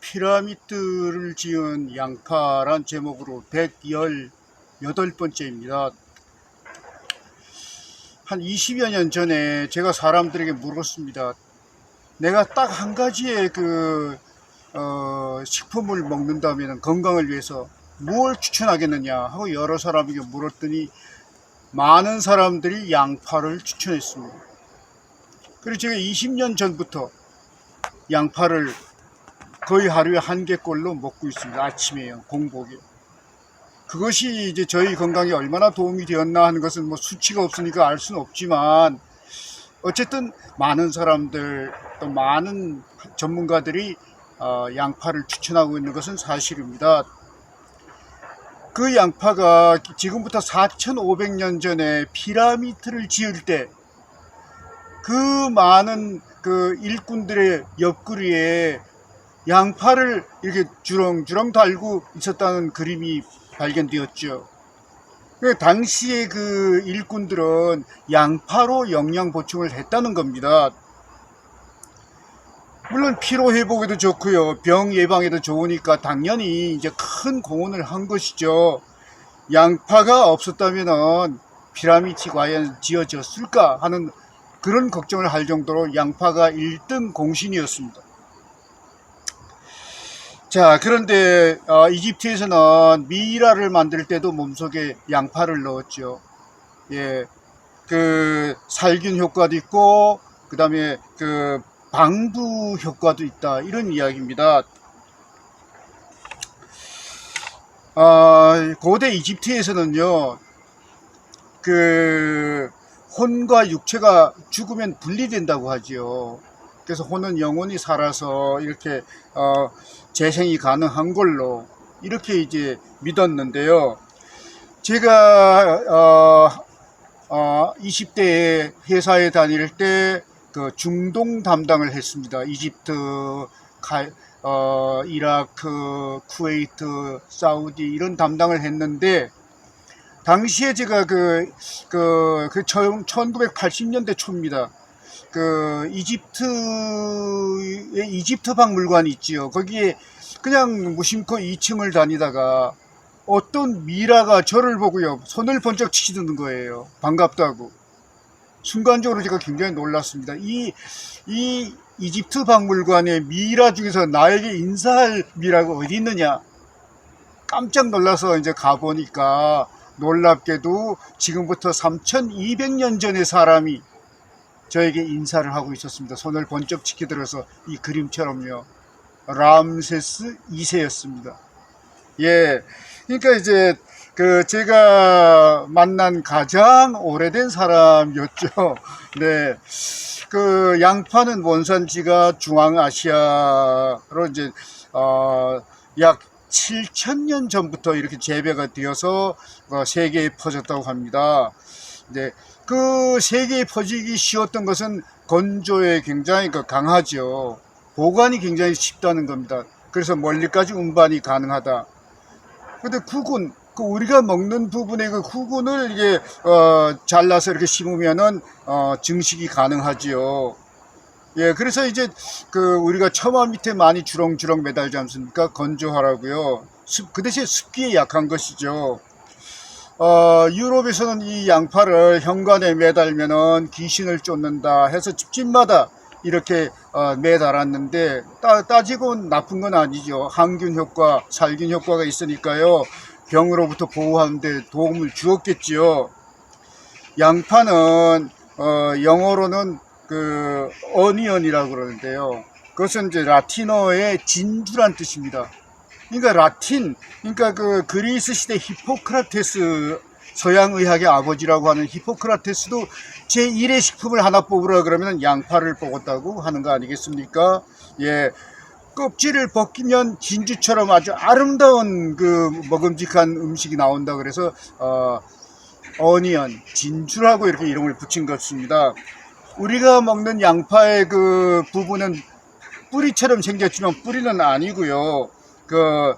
피라미드를 지은 양파란 제목으로 118번째입니다. 한 20여 년 전에 제가 사람들에게 물었습니다. 내가 딱 한 가지의 그, 어, 식품을 먹는다면 건강을 위해서 무엇을 추천하겠느냐 하고 여러 사람에게 물었더니 많은 사람들이 양파를 추천했습니다. 그리고 제가 20년 전부터 양파를 거의 하루에 한 개꼴로 먹고 있습니다. 아침에요. 공복에. 그것이 이제 저희 건강에 얼마나 도움이 되었나 하는 것은 뭐 수치가 없으니까 알 수는 없지만 어쨌든 많은 사람들 또 많은 전문가들이 어, 양파를 추천하고 있는 것은 사실입니다. 그 양파가 지금부터 4,500년 전에 피라미드를 지을 때 그 많은 그 일꾼들의 옆구리에 양파를 이렇게 주렁주렁 달고 있었다는 그림이 발견되었죠. 그 당시에 그 일꾼들은 양파로 영양 보충을 했다는 겁니다. 물론 피로 회복에도 좋고요. 병 예방에도 좋으니까 당연히 이제 큰 공헌을 한 것이죠. 양파가 없었다면은 피라미드 과연 지어졌을까 하는 그런 걱정을 할 정도로 양파가 1등 공신이었습니다. 자, 그런데 어, 이집트에서는 미이라를 만들 때도 몸속에 양파를 넣었죠. 예, 그 살균 효과도 있고, 그 다음에 그 방부 효과도 있다 이런 이야기입니다. 아, 고대 이집트에서는요, 그 혼과 육체가 죽으면 분리된다고 하지요. 그래서 혼은 영원히 살아서 이렇게 어, 재생이 가능한 걸로 이렇게 이제 믿었는데요. 제가 어, 어, 20대에 회사에 다닐 때 그 중동 담당을 했습니다. 이집트, 가, 어, 이라크, 쿠웨이트, 사우디 이런 담당을 했는데 당시에 제가 그, 그, 그 1980년대 초입니다. 그 이집트의 이집트 박물관이 있지요. 거기에 그냥 무심코 2층을 다니다가 어떤 미라가 저를 보고요. 손을 번쩍 치시는 거예요. 반갑다고. 순간적으로 제가 굉장히 놀랐습니다. 이, 이 이집트 박물관의 미라 중에서 나에게 인사할 미라가 어디 있느냐? 깜짝 놀라서 이제 가보니까 놀랍게도 지금부터 3200년 전의 사람이 저에게 인사를 하고 있었습니다. 손을 번쩍 치켜들어서 이 그림처럼요. 람세스 2세였습니다. 예. 그러니까 이제 그 제가 만난 가장 오래된 사람이었죠. 네. 그 양파는 원산지가 중앙아시아로 이제 어약 7천년 전부터 이렇게 재배가 되어서 어, 세계에 퍼졌다고 합니다. 네. 그 세계에 퍼지기 쉬웠던 것은 건조에 굉장히 그 강하죠. 보관이 굉장히 쉽다는 겁니다. 그래서 멀리까지 운반이 가능하다. 근데 국은 그 우리가 먹는 부분의 그 후군을 이게 어 잘라서 이렇게 심으면은 어 증식이 가능하지요. 예, 그래서 이제 그 우리가 처마 밑에 많이 주렁주렁 매달지 않습니까? 건조하라고요. 습, 그 대신 습기에 약한 것이죠. 어, 유럽에서는 이 양파를 현관에 매달면은 귀신을 쫓는다 해서 집집마다 이렇게 어, 매달았는데 따, 따지고 나쁜 건 아니죠. 항균 효과, 살균 효과가 있으니까요. 병으로부터 보호하는데 도움을 주었겠지요. 양파는 어, 영어로는 그 어니언이라고 그러는데요. 그것은 이제 라틴어의 진주란 뜻입니다. 그러니까 라틴, 그러니까 그 그리스 시대 히포크라테스 서양 의학의 아버지라고 하는 히포크라테스도 제1의 식품을 하나 뽑으라 그러면 양파를 뽑았다고 하는 거 아니겠습니까? 예. 껍질을 벗기면 진주처럼 아주 아름다운 그 먹음직한 음식이 나온다 그래서 어 어니언 진주라고 이렇게 이름을 붙인 것입니다. 우리가 먹는 양파의 그 부분은 뿌리처럼 생겼지만 뿌리는 아니고요. 그,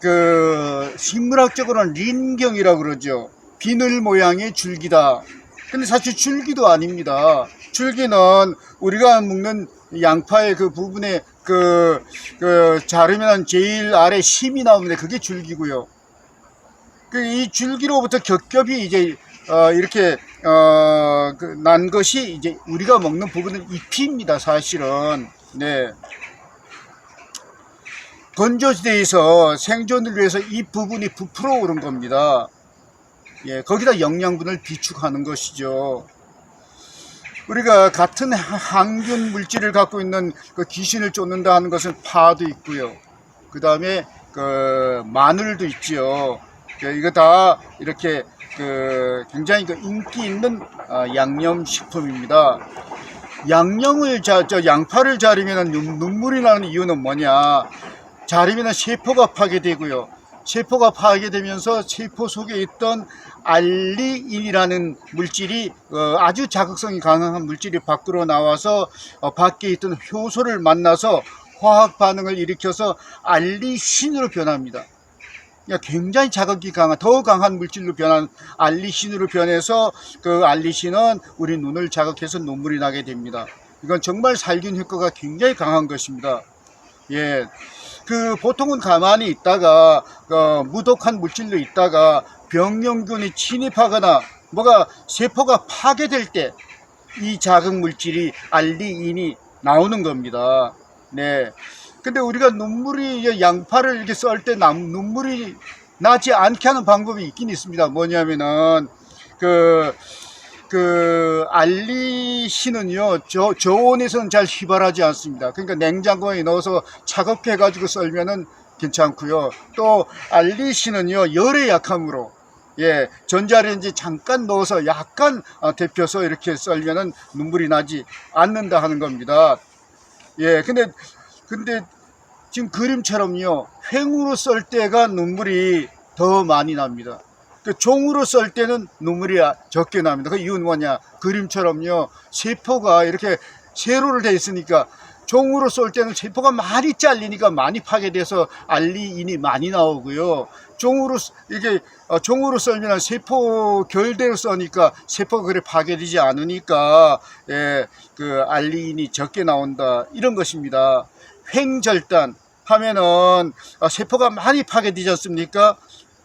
그, 식물학적으로는 린경이라고 그러죠. 비늘 모양의 줄기다. 근데 사실 줄기도 아닙니다. 줄기는 우리가 먹는 양파의 그 부분에 그, 그 자르면 제일 아래 심이 나오는데 그게 줄기고요. 그 이 줄기로부터 겹겹이 이제 어, 이렇게 어, 그, 난 것이 이제 우리가 먹는 부분은 잎입니다. 사실은 네. 건조지대에서 생존을 위해서 이 부분이 부풀어 오른 겁니다. 예, 거기다 영양분을 비축하는 것이죠. 우리가 같은 항균 물질을 갖고 있는 그 귀신을 쫓는다 하는 것은 파도 있고요. 그 다음에 그 마늘도 있지요. 그 이거 다 이렇게 그 굉장히 그 인기 있는 어, 양념 식품입니다. 양념을 자, 저 양파를 자르면 눈물이 나는 이유는 뭐냐? 자르면 세포가 파괴되고요. 세포가 파괴되면서 세포 속에 있던 알리인이라는 물질이 어, 아주 자극성이 강한 물질이 밖으로 나와서 어, 밖에 있던 효소를 만나서 화학 반응을 일으켜서 알리신으로 변합니다. 그러니까 굉장히 자극이 강한 더 강한 물질로 변한 알리신으로 변해서 그 알리신은 우리 눈을 자극해서 눈물이 나게 됩니다. 이건 정말 살균 효과가 굉장히 강한 것입니다. 예. 그 보통은 가만히 있다가 어, 무독한 물질로 있다가 병영균이 침입하거나 뭐가 세포가 파괴될 때 이 자극 물질이 알리인이 나오는 겁니다. 네. 근데 우리가 눈물이 양파를 이렇게 썰 때 눈물이 나지 않게 하는 방법이 있긴 있습니다. 뭐냐면은 그, 그 알리신은요 저, 저온에서는 잘 휘발하지 않습니다. 그러니까 냉장고에 넣어서 차갑게 해가지고 썰면은 괜찮고요. 또 알리신은요 열에 약함으로 예 전자레인지 잠깐 넣어서 약간 어, 데펴서 이렇게 썰면은 눈물이 나지 않는다 하는 겁니다. 예 근데 근데 지금 그림처럼요 횡으로 썰 때가 눈물이 더 많이 납니다. 그 종으로 썰 때는 눈물이 아- 적게 납니다. 그 이유는 뭐냐? 그림처럼요 세포가 이렇게 세로를 돼 있으니까 종으로 썰 때는 세포가 많이 잘리니까 많이 파괴돼서 알리인이 많이 나오고요. 종으로 쓰- 이게 어, 종으로 썰면 세포 결대로 써니까 세포가 그래 파괴되지 않으니까 예, 그 알리인이 적게 나온다 이런 것입니다. 횡절단 하면은 어, 세포가 많이 파괴되지 않습니까?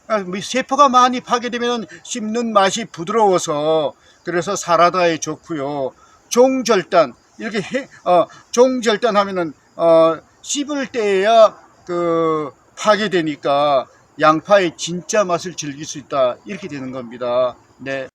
아, 뭐 세포가 많이 파괴되면 씹는 맛이 부드러워서 그래서 사라다에 좋고요. 종절단 이렇게 해, 어, 종절단 하면은 어, 씹을 때야 그 파괴되니까 양파의 진짜 맛을 즐길 수 있다 이렇게 되는 겁니다. 네.